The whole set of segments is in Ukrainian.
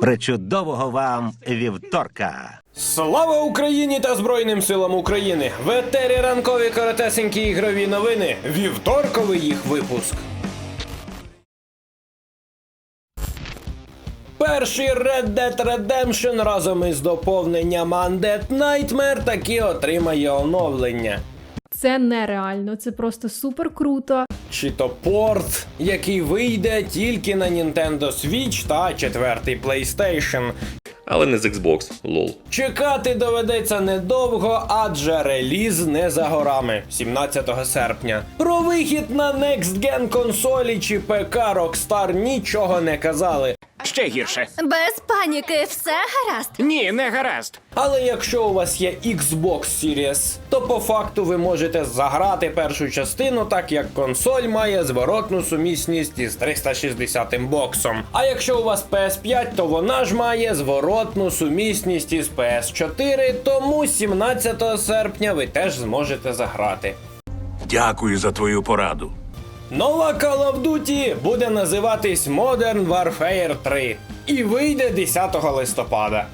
Причудового вам вівторка! Слава Україні та Збройним силам України! В етері ранкові коротесенькі ігрові новини. Вівторковий їх випуск. Перший Red Dead Redemption разом із доповненням Undead Nightmare таки отримає оновлення. Це нереально, це просто супер круто. Чи то порт, який вийде тільки на Nintendo Switch та четвертий PlayStation. але не з Xbox, лол. Чекати доведеться недовго, адже реліз не за горами 17 серпня. Про вихід на Next Gen консолі чи ПК Rockstar нічого не казали. Ще гірше. Без паніки, все гаразд. Ні, не гаразд. Але якщо у вас є Xbox Series, то по факту ви можете заграти першу частину, так як консоль має зворотну сумісність із 360 боксом. А якщо у вас PS5, то вона ж має зворотну сумісність із PS4, тому 17 серпня ви теж зможете заграти. Дякую за твою пораду. Нова Call of Duty буде називатись Modern Warfare 3 і вийде 10 листопада.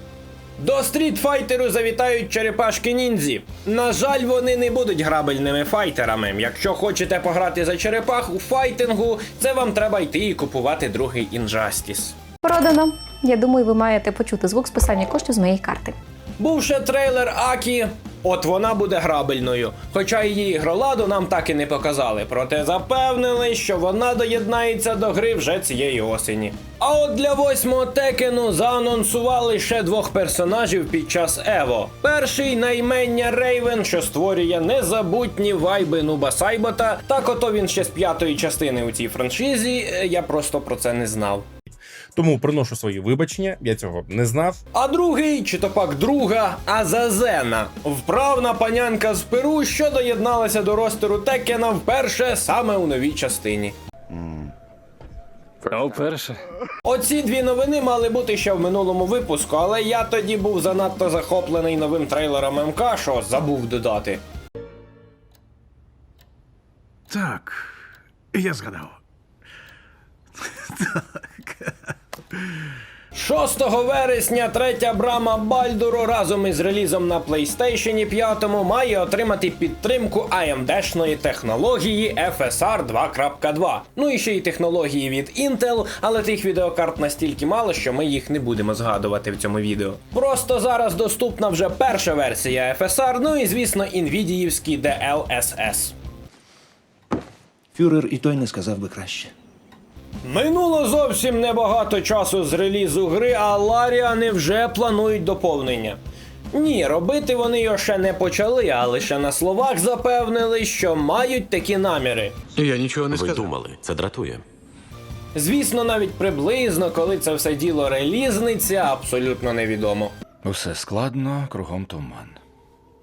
До Street Fighter завітають черепашки ніндзі. На жаль, вони не будуть грабельними файтерами. Якщо хочете пограти за черепах у файтингу, це вам треба йти і купувати другий Injustice. Продано. Я думаю, ви маєте почути звук списання коштів з моєї карти. Був ще трейлер Акі. От вона буде грабельною. Хоча її ігроладу нам так і не показали, проте запевнили, що вона доєднається до гри вже цієї осені. А от для восьмого текену заанонсували ще двох персонажів під час Ево. Перший наймення Рейвен, що створює незабутні вайби Нуба Сайбота. Так ото він ще з п'ятої частини у цій франшизі. е, Я просто про це не знав. Тому приношу свої вибачення, я цього не знав. А другий, чи то пак друга, Азазена, вправна панянка з Перу, що доєдналася до ростеру Текена вперше саме у новій частині. А вперше. Оці дві новини мали бути ще в минулому випуску, але я тоді був занадто захоплений новим трейлером МК, що забув додати. Так, я згадав. 6 вересня третя брама Бальдуру разом із релізом на PlayStation 5 має отримати підтримку AMD-шної технології FSR 2.2. Ну і ще й технології від Intel, але тих відеокарт настільки мало, що ми їх не будемо згадувати в цьому відео. Просто зараз доступна вже перша версія FSR, ну і звісно, інвідіївський DLSS. Фюрер і той не сказав би краще. Минуло зовсім небагато часу з релізу гри, а Ларіани вже планують доповнення. Ні, робити вони його ще не почали, а лише на словах запевнили, що мають такі наміри. Я нічого не Ви думали, це дратує. Звісно, навіть приблизно, коли це все діло релізниться, абсолютно невідомо. Усе складно, кругом туман.